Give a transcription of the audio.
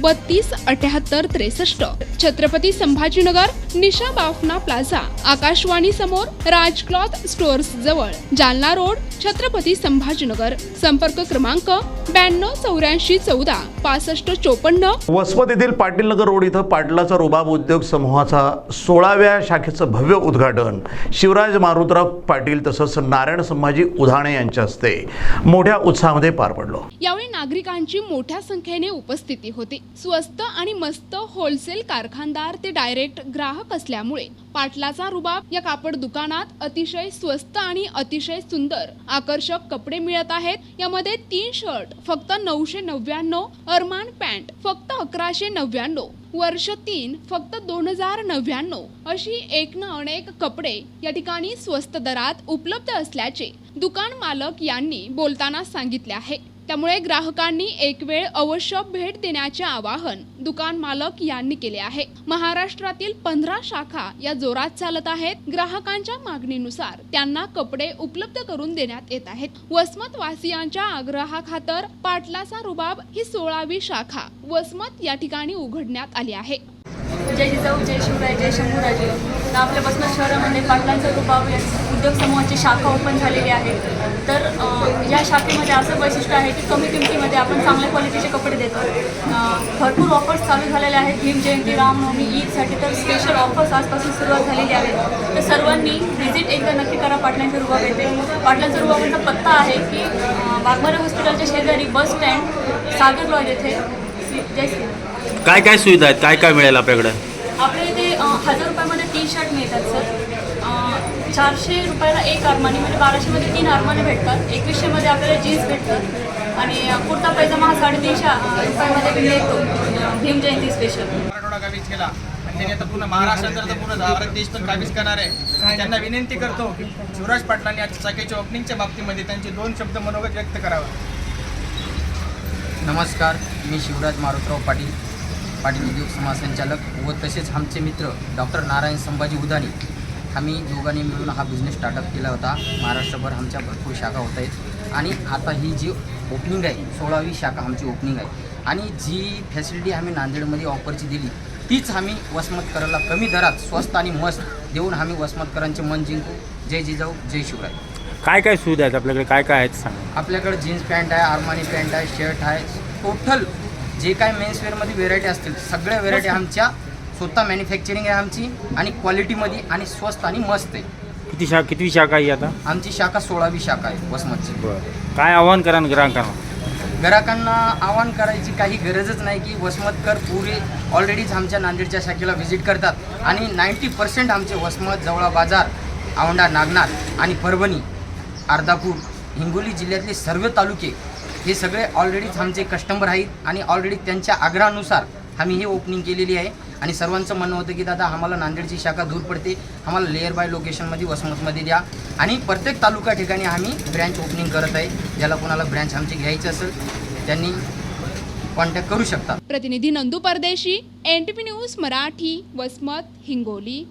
बत्तीस अठ्याहत्तर त्रेसष्ट. छत्रपती संभाजीनगर निशा बाफना प्लाझा. आकाशवाणी समोर राज क्लॉथ स्टोअर्स जवळ. जालना रोड छत्रपती संभाजीनगर. संपर्क क्रमांक ब्याण्णव चौऱ्याऐंशी चौदा पासष्ट चोपन्न. वसमत येथील पाटील नगर रोड इथं पाटलाचा रुबाब उद्योग समूहाचा सोळाव्या शाखेचं भव्य उद्घाटन. शिवराज मारुतराव पाटील तसंच नारायण संभाजी उधाणे यांच्या हस्ते मोठ्या उत्साहामध्ये पार पडलं. यावेळी नागरिकांची मोठ्या संख्येने उपस्थिती होती. स्वस्त आणि मस्त होलसेल कारखानदार ते डायरेक्ट ग्राहक असल्यामुळे पाटलाचा रुबाब या कापड दुकानात अतिशय स्वस्त आणि अतिशय सुंदर. आकर्षक कपडे मिळत आहेत. यामध्ये तीन शर्ट फक्त नऊशे नव्याण्णव. अरमान पॅन्ट फक्त अकराशे नव्याण्णव. वर्ष तीन फक्त दोन हजार नव्याण्णव. अशी एक न अनेक कपडे या ठिकाणी स्वस्त दरात उपलब्ध असल्याचे दुकान मालक यांनी बोलताना सांगितले आहे. त्यामुळे ग्राहकांनी एक वेळ अवश्य भेट देण्याचे आवाहन दुकान मालक यांनी केले आहे. महाराष्ट्रातील पंधरा शाखा या जोरात चालत आहेत. ग्राहकांच्या मागणीनुसार त्यांना कपडे उपलब्ध करून देण्यात येत आहेत. वसमत वासियांच्या आग्रहाखातर पाटलाचा रुबाब ही सोळावी शाखा वसमत या ठिकाणी उघडण्यात आली आहे. जय जिजाऊ जय शिवराय जय शंभूराजे. तर आपल्यापासून शहरामध्ये म्हणजे पाटलांचं रुबाब उद्योग समूहाची शाखा ओपन झालेली आहे. तर या शाखेमध्ये असं वैशिष्ट्य आहे की कमी किमतीमध्ये आपण चांगल्या क्वालिटीचे कपडे देतो. भरपूर ऑफर्स चालू झालेल्या आहेत. भीम जयंती रामनवमी ईदसाठी तर स्पेशल ऑफर्स आजपासून सुरुवात झालेली आहे. तर सर्वांनी व्हिजिट एकदा नक्की करा पाटलांच्या रुबाब येते पाटलांच्या रुबाबांचा पत्ता आहे की अ, वाघमारे हॉस्पिटलच्या शेजारी बस स्टँड सागर लॉज येथे. जय श्री काय काय सुविधा आहेत? काय काय मिळेल आपल्याकडे? आपल्या इथे हजार रुपयामध्ये टी शर्ट मिळतात सर चारशे रुपयाला एक आरमानी म्हणजे बाराशेमध्ये तीन आरमाने भेटतात. एकवीसशेमध्ये आपल्याला जीन्स भेटतात. आणि कुर्ता पैजामा हा साडेतीनशे रुपयामध्ये मिळतो भीम जयंती स्पेशल काबीज केला आणि त्याने आता पूर्ण महाराष्ट्रात तर पूर्ण भारत देश पण काबीज करणार आहे. त्यांना विनंती करतो की शिवराज पाटलांनी ओपनिंगच्या बाबतीमध्ये त्यांचे दोन शब्द मनोगत व्यक्त करावं. नमस्कार मी शिवराज मारुतराव पाटील. पाटील उद्योग समाज संचालक व तसेच आमचे मित्र डॉक्टर नारायण संभाजी उदानी आम्ही दोघांनी मिळून हा बिझनेस स्टार्टअप केला होता. महाराष्ट्रभर आमच्या भरपूर शाखा होत आहेत. आणि आता ही जी ओपनिंग आहे सोळावी शाखा आमची ओपनिंग आहे. आणि जी फॅसिलिटी आम्ही नांदेडमध्ये ऑफरची दिली तीच आम्ही वसमतकरांना कमी दरात स्वस्त आणि मस्त देऊन आम्ही वसमतकरांचे मन जिंकू. जय जिजाऊ जय शिवराय. काय काय सुविधा आहेत आपल्याकडे? काय काय आहेत सांगा. आपल्याकडे जीन्स पॅन्ट आहे आर्मानी पॅन्ट आहे शर्ट आहे टोटल जे काय मेन्सवेअरमध्ये व्हेरायटी असतील सगळ्या व्हेरायटी आमच्या स्वतः मॅन्युफॅक्चरिंग आहे आमची आणि क्वालिटीमध्ये आणि स्वस्त आणि मस्त आहे. किती शा किती शाखा ही आता? आमची शाखा सोळावी शाखा आहे वसमतची. बरं. काय आव्हान करा ना ग्राहकांना? ग्राहकांना आवाहन करायची काही गरजच नाही की वसमतकर पुरे ऑलरेडीच आमच्या नांदेडच्या शाखेला व्हिजिट करतात आणि नाईंटी पर्सेंट आमचे वसमत जवळा बाजार औंढा नागनाथ आणि परभणी अर्धापूर हिंगोली जिल्ह्यातले सर्व तालुके हे सगळे ऑलरेडीच आमचे कस्टमर आहेत आणि ऑलरेडी त्यांच्या आग्रहानुसार आम्ही ही ओपनिंग केलेली आहे. आणि सर्वांचं म्हणणं होतं की दादा आम्हाला नांदेडची शाखा दूर पडते. आम्हाला लेअर बाय लोकेशनमध्ये वसमतमध्ये द्या. आणि प्रत्येक तालुका ठिकाणी आम्ही ब्रँच ओपनिंग करत आहे. ज्याला कोणाला ब्रँच आमची घ्यायची असेल त्यांनी कॉन्टॅक्ट करू शकतात. प्रतिनिधी Nandu Pardeshi N T news Marathi Vasmat Hingoli.